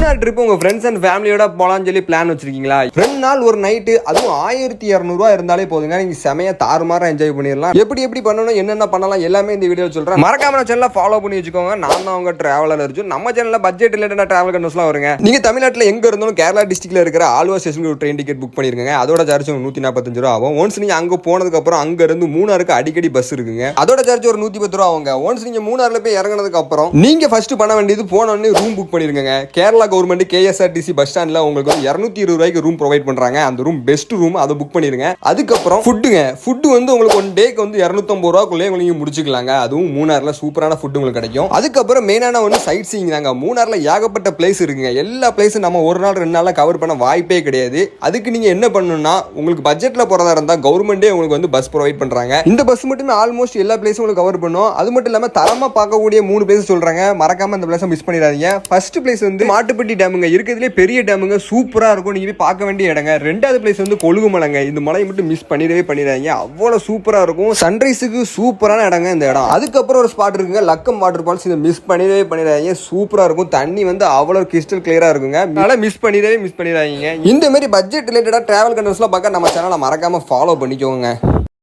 Munnar trip உங்க friends and ஃபேமிலியோட போலாம்னு சொல்லி பிளான் வச்சிருக்கீங்களா? ரெண்டு நாள் ஒரு நைட்டு அதுவும் ஆயிரத்தி இரநூறுவா இருந்தாலே போதுங்க. நீங்க செமையா தாறுமாறா என்ஜாய் பண்ணிடலாம். எப்படி எப்படி பண்ணணும் என்னென்ன பண்ணலாம் எல்லாமே இந்த வீடியோ சொல்றேன். மறக்காம சேனலை ஃபாலோ பண்ணி வச்சுக்கோங்க. நான் தான் உங்க டிராவலர் அர்ஜுன். நம்ம சேனல்ல பட்ஜெட் ரிலேட்டட் டிராவல் கண்டஸ்லாம் வருங்க. நீங்க தமிழ்நாட்டில் எங்க இருந்தாலும் கேரளா டிஸ்ட்ரிக்ட்ல இருக்கிற ஆழ்வா ஸ்டேஷனுக்கு ஒரு ட்ரெயின் டிக்கெட் புக் பண்ணிருக்கங்க. அதோட சார்ஜ் நூத்தி நாற்பத்தஞ்சு ரூபா ஆகும். ஒன்ஸ் நீங்க அங்க போனதுக்கு அப்புறம் அங்க இருந்து மூணாருக்கு அடிக்கடி பஸ் இருக்குங்க. அதோட சார்ஜ் ஒரு நூத்தி பத்து ரூபா ஆகுங்க. ஒன்ஸ் நீங்க மூணாரில் போய் இறங்குனதுக்கு அப்புறம் நீங்க ஃபர்ஸ்ட் பண்ண வேண்டியது போனோடனே ரூம் புக் பண்ணியிருக்கங்க கேரளா கவர்மெண்ட் கேஎஸ்ஆர்டிசி பஸ் ஸ்டாண்ட்ல உங்களுக்கு வந்து இரநூத்தி இருபது ரூபாய்க்கு ரூம் ப்ரொவைட் பண்றாங்க. அந்த ரூம் பெஸ்ட் ரூம் அதை புக் பண்ணிருங்க அதுக்கப்புறம் ஃபுட்டுங்க ஃபுட்டு வந்து உங்களுக்கு ஒன் டேக்கு வந்து இரநூத்தம்பது ரூபாக்குள்ளே நீங்க முடிச்சுக்கலாங்க. அதுவும் மூணார்ல சூப்பரான ஃபுட் உங்களுக்கு கிடைக்கும். அதுக்கப்புறம் மெயினான ஒன்று சைட் சீங் தாங்க. மூணார்ல ஏகப்பட்ட பிளேஸ் இருக்குங்க. எல்லா பிளேஸும் நம்ம ஒரு நாள் ரெண்டு நாளில் கவர் பண்ண வாய்ப்பே கிடையாது. அதுக்கு நீங்க என்ன பண்ணணும்னா உங்களுக்கு பட்ஜெட்ல போறதா இருந்தா கவர்மெண்டே உங்களுக்கு வந்து பஸ் ப்ரொவைட் பண்றாங்க. இந்த பஸ் மட்டுமே ஆல்மோஸ்ட் எல்லா பிளேஸும் உங்களுக்கு கவர் பண்ணும். அது மட்டும் இல்லாம தரமா பார்க்கக்கூடிய மூணு பிளேஸ் சொல்றாங்க. மறக்காம இந்த பிளேஸை மிஸ் பண்ணிடாதீங்க. ஃபர்ஸ்ட் பிளேஸ் வந்து மாட்டுப்பட்டி டேமுங்க இருக்கிறதுலே பெரிய டேமுங்க சூப்பராக இருக்கும் நீங்கள் போய் பார்க்க வேண்டிய இடங்க. ரெண்டாவது பிளேஸ் வந்து கொழுகு மலைங்க இந்த மலையை மட்டும் மிஸ் பண்ணிடவே பண்ணிடுறாங்க அவ்வளோ சூப்பராக இருக்கும். சன்ரைஸுக்கு சூப்பரான இடங்க இந்த இடம். அதுக்கப்புறம் ஒரு ஸ்பாட் இருக்குங்க. லக்கம் வாட்டர் ஃபால்ஸ் இதை மிஸ் பண்ணிடவே பண்ணிடுறாங்க சூப்பராக இருக்கும். தண்ணி வந்து அவ்வளோ கிறிஸ்டல் கிளியராக இருக்குங்க. அதனால மிஸ் பண்ணிடவே மிஸ் பண்ணிடுறாங்க இந்த மாதிரி பட்ஜெட் ரிலேட்டடாக ட்ராவல் கண்டர்ஸ்லாம் பார்க்க நம்ம சேனலை மறக்காமல் ஃபாலோ பண்ணிக்கோங்க.